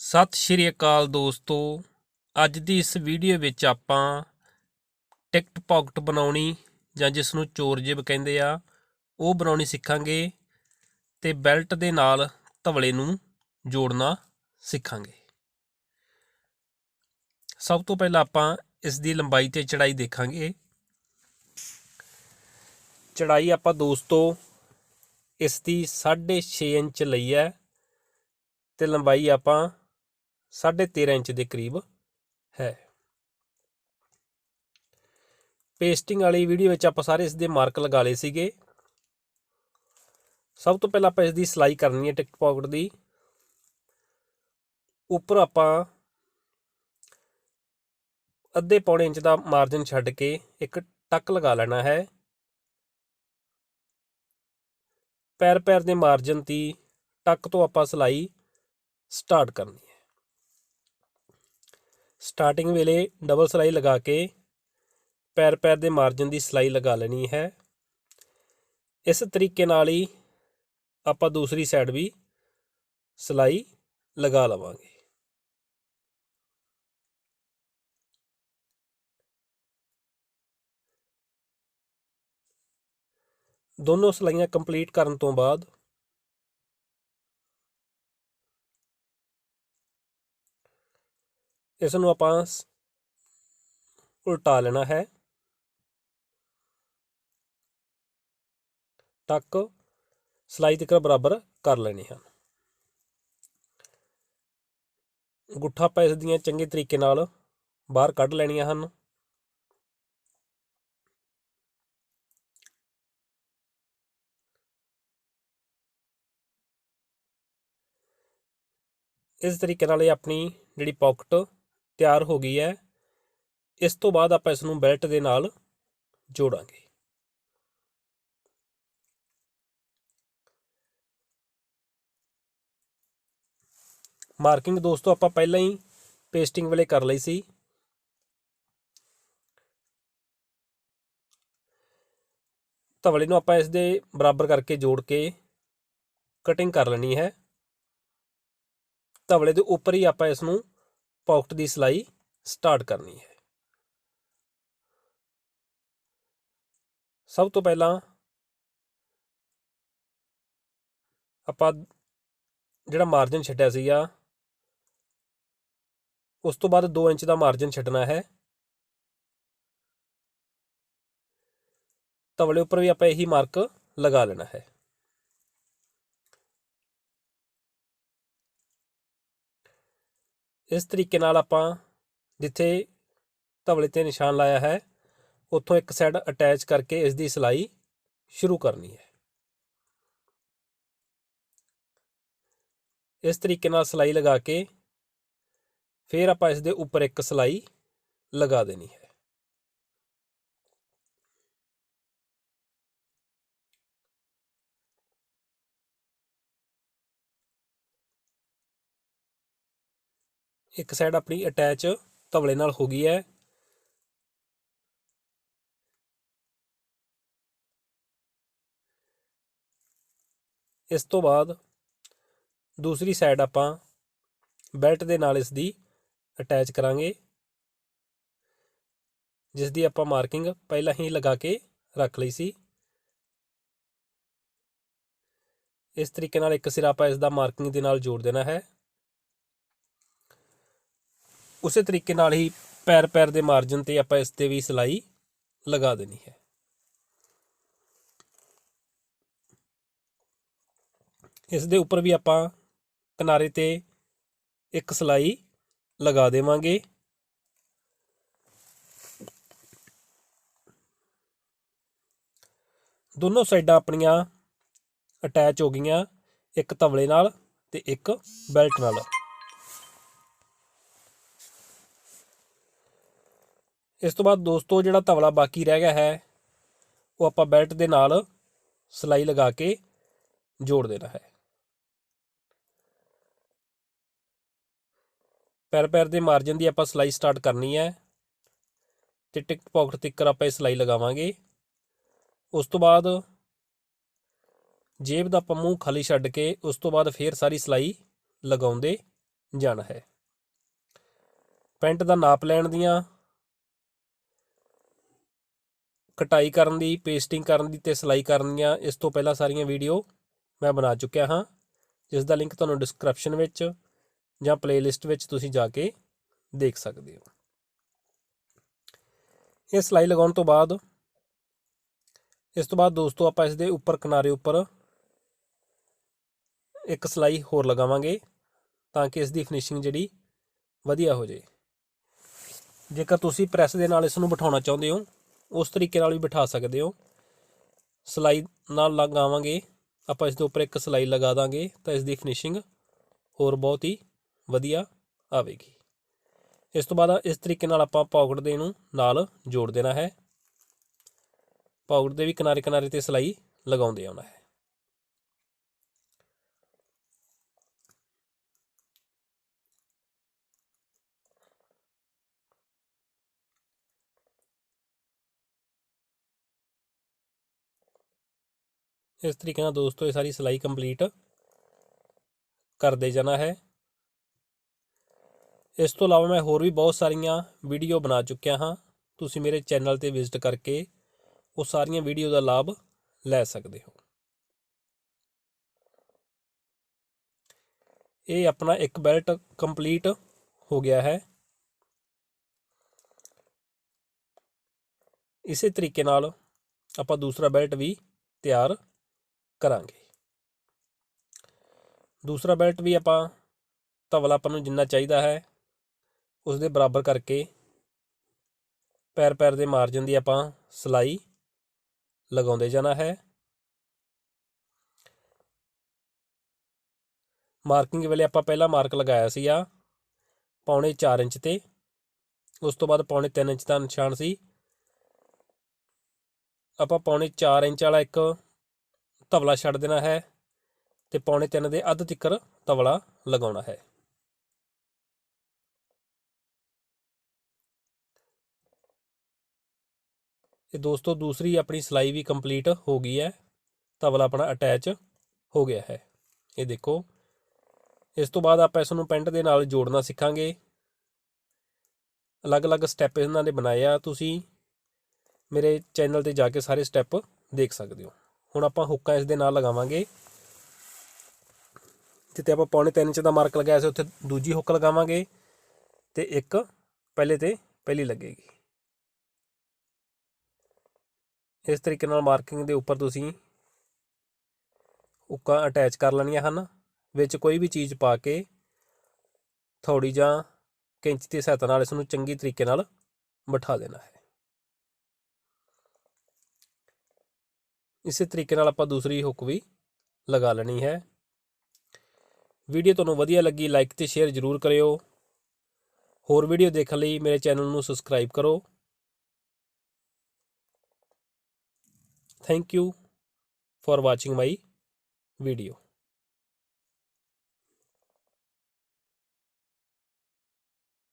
ਸਤਿ ਸ਼੍ਰੀ ਅਕਾਲ ਦੋਸਤੋ। ਅੱਜ ਦੀ ਇਸ ਵੀਡੀਓ ਵਿੱਚ ਆਪਾਂ ਟਿਕਟ ਪਾਕਟ ਬਣਾਉਣੀ ਜਾਂ ਜਿਸ ਨੂੰ ਚੋਰ ਜਿਬ ਕਹਿੰਦੇ ਆ, ਉਹ ਬਣਾਉਣੀ ਸਿੱਖਾਂਗੇ ਤੇ ਬੈਲਟ ਦੇ ਨਾਲ ਧਵਲੇ ਨੂੰ ਜੋੜਨਾ ਸਿੱਖਾਂਗੇ। ਸਭ ਤੋਂ ਪਹਿਲਾਂ ਆਪਾਂ ਇਸ ਦੀ ਲੰਬਾਈ ਤੇ ਚੜਾਈ ਦੇਖਾਂਗੇ। ਚੜਾਈ ਆਪਾਂ ਦੋਸਤੋ ਇਸ ਦੀ 6.5 ਇੰਚ ਲਈ ਹੈ ਤੇ ਲੰਬਾਈ ਆਪਾਂ 13.5 ਇੰਚ ਦੇ ਕਰੀਬ ਹੈ। ਪੇਸਟਿੰਗ ਵਾਲੀ ਵੀਡੀਓ ਵਿੱਚ ਆਪਾਂ ਸਾਰੇ ਇਸ ਦੇ ਮਾਰਕ ਲਗਾ ਲਏ ਸੀਗੇ। ਸਭ ਤੋਂ ਪਹਿਲਾਂ ਆਪਾਂ ਇਸ ਦੀ ਸਿਲਾਈ ਕਰਨੀ ਹੈ ਟਿਕਟ ਪਾਕਟ ਦੀ। ਉੱਪਰ ਆਪਾਂ ਅੱਧੇ ਪੌਣੇ ਇੰਚ ਦਾ ਮਾਰਜਨ ਛੱਡ ਕੇ ਇੱਕ ਟੱਕ ਲਗਾ ਲੈਣਾ ਹੈ। ਪੈਰ ਪੈਰ ਦੇ ਮਾਰਜਨ ਦੀ ਟੱਕ ਤੋਂ ਆਪਾਂ ਸਿਲਾਈ ਸਟਾਰਟ ਕਰਨੀ ਹੈ। ਸਟਾਰਟਿੰਗ ਵੇਲੇ ਡਬਲ ਸਲਾਈ ਲਗਾ ਕੇ ਪੈਰ ਪੈਰ ਦੇ ਮਾਰਜਨ ਦੀ ਸਲਾਈ ਲਗਾ ਲੈਣੀ ਹੈ। ਇਸ ਤਰੀਕੇ ਨਾਲ ਹੀ ਆਪਾਂ ਦੂਸਰੀ ਸਾਈਡ ਵੀ ਸਲਾਈ ਲਗਾ ਲਵਾਂਗੇ। ਦੋਨੋਂ ਸਲਾਈਆਂ ਕੰਪਲੀਟ ਕਰਨ ਤੋਂ ਬਾਅਦ ਇਸ ਨੂੰ ਆਪਾਂ ਸ- ਉਲਟਾ ਲੈਣਾ ਹੈ। ਟੱਕ ਸਲਾਈ ਤੱਕ ਬਰਾਬਰ ਕਰ ਲੈਣੇ ਹਨ ਗੁੱਠਾ ਆਪਾਂ ਇਸ ਦੀਆਂ ਚੰਗੇ ਤਰੀਕੇ ਨਾਲ ਬਾਹਰ ਕੱਢ ਲੈਣੀਆਂ ਹਨ। ਇਸ ਤਰੀਕੇ ਨਾਲ ਇਹ ਆਪਣੀ ਜਿਹੜੀ ਪਾਕਟ ਤਿਆਰ ਹੋ ਗਈ ਹੈ। ਇਸ ਤੋਂ ਬਾਅਦ ਆਪਾਂ ਇਸ ਨੂੰ ਬੈਲਟ ਦੇ ਨਾਲ ਜੋੜਾਂਗੇ। ਮਾਰਕਿੰਗ ਦੋਸਤੋ, ਆਪਾਂ ਪਹਿਲਾਂ ਹੀ ਪੇਸਟਿੰਗ ਵੇਲੇ ਕਰ ਲਈ ਸੀ। ਤਵਲੇ ਨੂੰ ਆਪਾਂ ਇਸ ਦੇ ਬਰਾਬਰ ਕਰਕੇ ਜੋੜ ਕੇ ਕਟਿੰਗ ਕਰ ਲੈਣੀ ਹੈ। ਤਵਲੇ ਦੇ ਉੱਪਰ ਹੀ ਆਪਾਂ ਇਸ ਨੂੰ ਪਾਕਟ ਦੀ ਸਲਾਈ ਸਟਾਰਟ ਕਰਨੀ ਹੈ। ਸਭ ਤੋਂ ਪਹਿਲਾਂ ਆਪਾਂ ਜਿਹੜਾ ਮਾਰਜਨ ਛੱਡਿਆ ਸੀਗਾ, ਉਸ ਤੋਂ ਬਾਅਦ 2 ਇੰਚ ਦਾ ਮਾਰਜਨ ਛੱਡਣਾ ਹੈ। ਤਵਲੇ ਉੱਪਰ ਵੀ ਆਪਾਂ ਇਹੀ ਮਾਰਕ ਲਗਾ ਲੈਣਾ ਹੈ। ਇਸ ਤਰੀਕੇ ਨਾਲ ਆਪਾਂ ਜਿੱਥੇ ਤਵਲੇ ਤੇ ਨਿਸ਼ਾਨ ਲਾਇਆ ਹੈ, ਉੱਥੋਂ ਇੱਕ ਸਾਈਡ ਅਟੈਚ ਕਰਕੇ ਇਸ ਦੀ ਸਿਲਾਈ ਸ਼ੁਰੂ ਕਰਨੀ ਹੈ। ਇਸ ਤਰੀਕੇ ਨਾਲ ਸਿਲਾਈ ਲਗਾ ਕੇ ਫਿਰ ਆਪਾਂ ਇਸ ਦੇ ਉੱਪਰ ਇੱਕ ਸਿਲਾਈ ਲਗਾ ਦੇਣੀ ਹੈ। ਇੱਕ ਸਾਈਡ ਆਪਣੀ ਅਟੈਚ ਤਵਲੇ ਨਾਲ ਹੋ ਗਈ ਹੈ। ਇਸ ਤੋਂ ਬਾਅਦ ਦੂਸਰੀ ਸਾਈਡ ਆਪਾਂ ਬੈਲਟ ਦੇ ਨਾਲ ਇਸ ਦੀ ਅਟੈਚ ਕਰਾਂਗੇ ਜਿਸ ਦੀ ਆਪਾਂ ਮਾਰਕਿੰਗ ਪਹਿਲਾਂ ਹੀ ਲਗਾ ਕੇ ਰੱਖ ਲਈ ਸੀ। ਇਸ ਤਰੀਕੇ ਨਾਲ ਇੱਕ ਸਿਰਾ ਆਪਾਂ ਇਸ ਦਾ ਮਾਰਕਿੰਗ ਦੇ ਨਾਲ ਜੋੜ ਦੇਣਾ ਹੈ। ਉਸੇ ਤਰੀਕੇ ਨਾਲ ਹੀ ਪੈਰ ਪੈਰ ਦੇ ਮਾਰਜਨ ਤੇ ਆਪਾਂ ਇਸ ਤੇ ਵੀ ਸਿਲਾਈ ਲਗਾ ਦੇਣੀ ਹੈ। ਇਸ ਦੇ ਉੱਪਰ ਵੀ ਆਪਾਂ ਕਿਨਾਰੇ ਤੇ ਇੱਕ ਸਿਲਾਈ ਲਗਾ ਦੇਵਾਂਗੇ। ਦੋਨੋਂ ਸਾਈਡਾਂ ਆਪਣੀਆਂ ਅਟੈਚ ਹੋ ਗਈਆਂ, ਇੱਕ ਤਵਲੇ ਨਾਲ ਤੇ ਇੱਕ ਬੈਲਟ ਨਾਲ। ਇਸ ਤੋਂ ਬਾਅਦ ਦੋਸਤੋ ਜਿਹੜਾ ਤਵਲਾ ਬਾਕੀ ਰਹਿ ਗਿਆ ਹੈ, ਉਹ ਆਪਾਂ ਬੈਲਟ ਦੇ ਨਾਲ ਸਲਾਈ ਲਗਾ ਕੇ ਜੋੜ ਦੇਣਾ ਹੈ। ਪੈਰ ਪੈਰ ਦੇ ਮਾਰਜਨ ਦੀ ਆਪਾਂ ਸਲਾਈ ਸਟਾਰਟ ਕਰਨੀ ਹੈ ਤੇ ਟਿਕਟ ਪਾਕਟ ਤਿੱਕਰ ਆਪਾਂ ਇਹ ਸਲਾਈ ਲਗਾਵਾਂਗੇ। ਉਸ ਤੋਂ ਬਾਅਦ ਜੇਬ ਦਾ ਆਪਾਂ ਮੂੰਹ ਖਾਲੀ ਛੱਡ ਕੇ ਉਸ ਤੋਂ ਬਾਅਦ ਫੇਰ ਸਾਰੀ ਸਲਾਈ ਲਗਾਉਂਦੇ ਜਾਣਾ ਹੈ। ਪੈਂਟ ਦਾ ਨਾਪ ਲੈਣ ਦੀਆਂ ਕਟਾਈ ਕਰਨ ਦੀ, ਪੇਸਟਿੰਗ ਕਰਨ ਦੀ ਤੇ ਸਿਲਾਈ ਕਰਨ ਦੀਆਂ ਇਸ ਤੋਂ ਪਹਿਲਾਂ ਸਾਰੀਆਂ ਵੀਡੀਓ ਮੈਂ ਬਣਾ ਚੁੱਕਿਆ ਹਾਂ। ਜਿਸ ਦਾ ਲਿੰਕ ਤੁਹਾਨੂੰ ਡਿਸਕ੍ਰਿਪਸ਼ਨ ਵਿੱਚ ਜਾਂ ਪਲੇਲਿਸਟ ਵਿੱਚ ਤੁਸੀਂ ਜਾ ਕੇ ਦੇਖ ਸਕਦੇ ਹੋ। ਇਹ ਸਿਲਾਈ ਲਗਾਉਣ ਤੋਂ ਬਾਅਦ, ਇਸ ਤੋਂ ਬਾਅਦ ਦੋਸਤੋ ਆਪਾਂ ਇਸ ਦੇ ਉੱਪਰ ਕਿਨਾਰੇ ਉੱਪਰ ਇੱਕ ਸਿਲਾਈ ਹੋਰ ਲਗਾਵਾਂਗੇ ਤਾਂ ਕਿ ਇਸ ਦੀ ਫਿਨਿਸ਼ਿੰਗ ਜਿਹੜੀ ਵਧੀਆ ਹੋ ਜਾਏ। ਜੇਕਰ ਤੁਸੀਂ ਪ੍ਰੈਸ ਦੇ ਨਾਲ ਇਸ ਨੂੰ ਬਿਠਾਉਣਾ ਚਾਹੁੰਦੇ ਹੋ ਉਸ ਤਰੀਕੇ ਨਾਲ ਵੀ ਬਿਠਾ ਸਕਦੇ ਹੋ। ਸਿਲਾਈ ਨਾਲ ਲਗਾਵਾਂਗੇ ਆਪਾਂ ਇਸ ਦੇ ਉੱਪਰ ਇੱਕ ਸਿਲਾਈ ਲਗਾ ਦਾਂਗੇ ਤਾਂ ਇਸ ਦੀ ਫਿਨਿਸ਼ਿੰਗ ਹੋਰ ਬਹੁਤ ਹੀ ਵਧੀਆ ਆਵੇਗੀ। ਇਸ ਤੋਂ ਬਾਅਦ ਇਸ ਤਰੀਕੇ ਨਾਲ ਆਪਾਂ ਪਾਕਟ ਦੇ ਨੂੰ ਨਾਲ ਜੋੜ ਦੇਣਾ ਹੈ। ਪਾਕਟ ਦੇ ਵੀ ਕਿਨਾਰੇ ਕਿਨਾਰੇ ਤੇ ਸਿਲਾਈ ਲਗਾਉਂਦੇ ਆਉਣਾ ਹੈ। ਇਸ ਤਰੀਕੇ ਨਾਲ ਦੋਸਤੋ ਇਹ ਸਾਰੀ ਸਿਲਾਈ ਕੰਪਲੀਟ ਕਰਦੇ ਜਾਣਾ ਹੈ। ਇਸ ਤੋਂ ਇਲਾਵਾ ਮੈਂ ਹੋਰ ਵੀ ਬਹੁਤ ਸਾਰੀਆਂ ਵੀਡੀਓ ਬਣਾ ਚੁੱਕਿਆ ਹਾਂ। ਤੁਸੀਂ ਮੇਰੇ ਚੈਨਲ ਤੇ ਵਿਜ਼ਿਟ ਕਰਕੇ ਉਹ ਸਾਰੀਆਂ ਵੀਡੀਓ ਦਾ ਲਾਭ ਲੈ ਸਕਦੇ ਹੋ। ਇਹ ਆਪਣਾ ਇੱਕ ਬੈਲਟ ਕੰਪਲੀਟ ਹੋ ਗਿਆ ਹੈ। ਇਸੇ ਤਰੀਕੇ ਨਾਲ ਆਪਾਂ ਦੂਸਰਾ ਬੈਲਟ ਵੀ ਤਿਆਰ ਕਰਾਂਗੇ। ਦੂਸਰਾ ਬੈਲਟ ਵੀ ਆਪਾਂ ਤਵਲਾ ਆਪਾਂ ਨੂੰ ਜਿੰਨਾ ਚਾਹੀਦਾ ਹੈ ਉਸ ਦੇ ਬਰਾਬਰ ਕਰਕੇ ਪੈਰ ਪੈਰ ਦੇ ਮਾਰਜਨ ਦੀ ਆਪਾਂ ਸਲਾਈ ਲਗਾਉਂਦੇ ਜਾਣਾ ਹੈ। ਮਾਰਕਿੰਗ ਵੇਲੇ ਆਪਾਂ ਪਹਿਲਾਂ ਮਾਰਕ ਲਗਾਇਆ ਸੀ ਆ ਪੌਣੇ 4 ਇੰਚ ਤੇ, ਉਸ ਤੋਂ ਬਾਅਦ ਪੌਣੇ 3 ਇੰਚ ਦਾ ਨਿਸ਼ਾਨ ਸੀ। ਆਪਾਂ ਪੌਣੇ 4 ਇੰਚ ਵਾਲਾ ਇੱਕ ਤਵਲਾ ਛੱਡ ਦੇਣਾ ਹੈ ਤੇ ਪੌਣੇ 3 ਦੇ ਅੱਧ ਤਿੱਕਰ ਤਵਲਾ ਲਗਾਉਣਾ ਹੈ। ਇਹ ਦੋਸਤੋ, ਦੂਸਰੀ ਆਪਣੀ ਸਿਲਾਈ ਵੀ ਕੰਪਲੀਟ ਹੋ ਗਈ ਹੈ। ਤਵਲਾ ਆਪਣਾ ਅਟੈਚ ਹੋ ਗਿਆ ਹੈ। ਇਹ ਦੇਖੋ, ਇਸ ਤੋਂ ਬਾਅਦ ਆਪਾਂ ਇਸ ਨੂੰ ਪੈਂਟ ਦੇ ਨਾਲ ਜੋੜਨਾ ਸਿੱਖਾਂਗੇ। ਅਲੱਗ-ਅਲੱਗ ਸਟੈਪ ਇਹਨਾਂ ਨੇ ਬਣਾਏ ਆ। ਤੁਸੀਂ ਮੇਰੇ ਚੈਨਲ ਤੇ ਜਾ ਕੇ ਸਾਰੇ ਸਟੈਪ ਦੇਖ ਸਕਦੇ ਹੋ। ਹੁਣ ਆਪਾਂ ਹੁੱਕਾਂ ਇਸ ਦੇ ਨਾਲ ਲਗਾਵਾਂਗੇ। ਜਿੱਥੇ ਆਪਾਂ ਪੌਣੇ 3 ਇੰਚ ਦਾ ਮਾਰਕ ਲਗਾਇਆ ਸੀ, ਉੱਥੇ ਦੂਜੀ ਹੁੱਕ ਲਗਾਵਾਂਗੇ ਤੇ ਇੱਕ ਪਹਿਲੇ ਤੇ ਪਹਿਲੀ ਲੱਗੇਗੀ। ਇਸ ਤਰੀਕੇ ਨਾਲ ਮਾਰਕਿੰਗ ਦੇ ਉੱਪਰ ਤੁਸੀਂ ਹੁੱਕਾਂ ਅਟੈਚ ਕਰ ਲੈਣੀਆਂ ਹਨ। ਵਿੱਚ ਕੋਈ ਵੀ ਚੀਜ਼ ਪਾ ਕੇ ਥੋੜੀ ਜਾਂ ਕੈਂਚੀ ਦੀ ਸਹਾਇਤਾ ਨਾਲ ਇਸ ਨੂੰ ਚੰਗੀ ਤਰੀਕੇ ਨਾਲ ਬਿਠਾ ਦੇਣਾ ਹੈ। ਇਸੇ ਤਰੀਕੇ ਨਾਲ ਆਪਾਂ ਦੂਸਰੀ ਹੁੱਕ ਵੀ ਲਗਾ ਲੈਣੀ ਹੈ। ਵੀਡੀਓ ਤੁਹਾਨੂੰ ਵਧੀਆ ਲੱਗੀ ਲਾਈਕ ਤੇ ਸ਼ੇਅਰ ਜ਼ਰੂਰ ਕਰਿਓ। ਹੋਰ ਵੀਡੀਓ ਦੇਖਣ ਲਈ ਮੇਰੇ ਚੈਨਲ ਨੂੰ ਸਬਸਕ੍ਰਾਈਬ ਕਰੋ। Thank you for watching my video